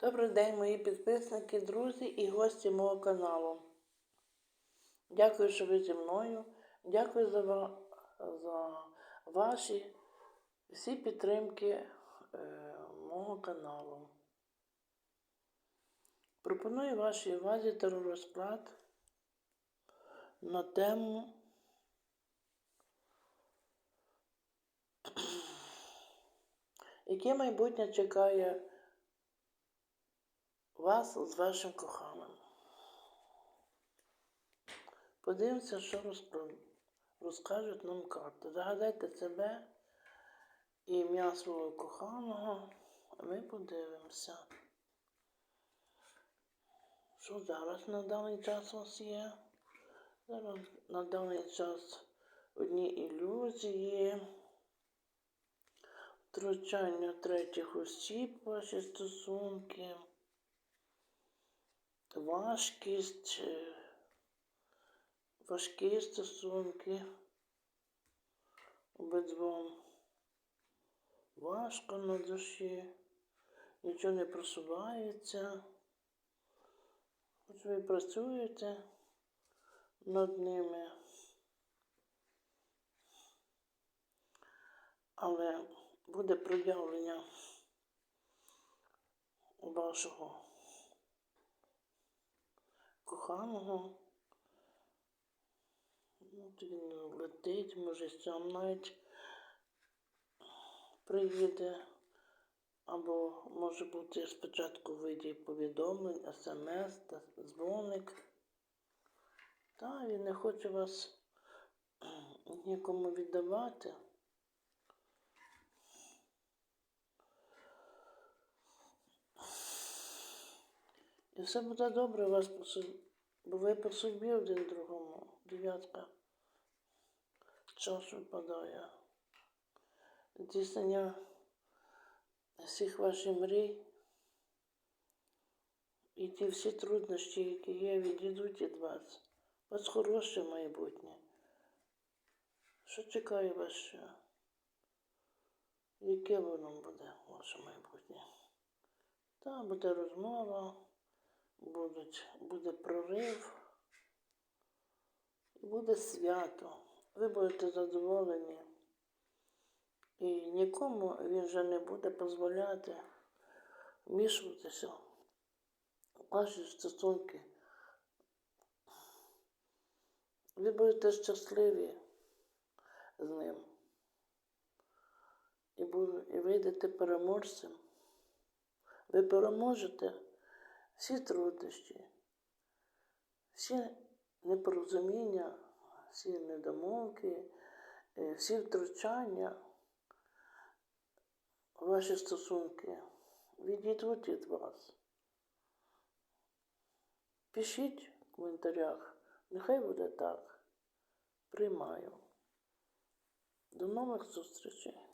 Добрий день, мої підписники, друзі і гості мого каналу. Дякую, що ви зі мною. Дякую за, ва- за ваші всі підтримки е, мого каналу. Пропоную вашій увазі теророзклад на тему Яке майбутнє чекає вас з вашим коханим? Подивимося, що розкажуть нам карти. Загадайте себе і ім'я свого коханого, а ми подивимося. Що зараз на даний час у вас є? Зараз на даний час одні ілюзії, втручання третіх осіб, ваші стосунки, важкість, е, важкі стосунки обидвом. Важко на душі, нічого не просувається. Хоч ви працюєте над ними, але буде проявлення вашого коханого. От він летить, може сам навіть приїде. Або може бути спочатку в виді повідомлень, смс, та дзвоник. Та він не хоче вас нікому віддавати. І все буде добре у вас бо ви по судьбі один другому. Дев'ятка. Чаш випадає. Здійснення всіх ваших мрій. І ті всі труднощі, які є, відійдуть від вас. У вас хороше майбутнє. Що чекає вас ще? Яке воно буде, ваше майбутнє? Та буде розмова, будуть, буде прорив, буде свято. Ви будете задоволені. І нікому він вже не буде дозволяти вмішуватися в ваші стосунки. Ви будете щасливі з ним. І, бу- і вийдете переможцем. Ви переможете всі труднощі, всі непорозуміння, всі недомовки, е, всі втручання ваші стосунки відійдуть від вас. Пишіть в коментарях, нехай буде так. Приймаю. До нових зустрічей.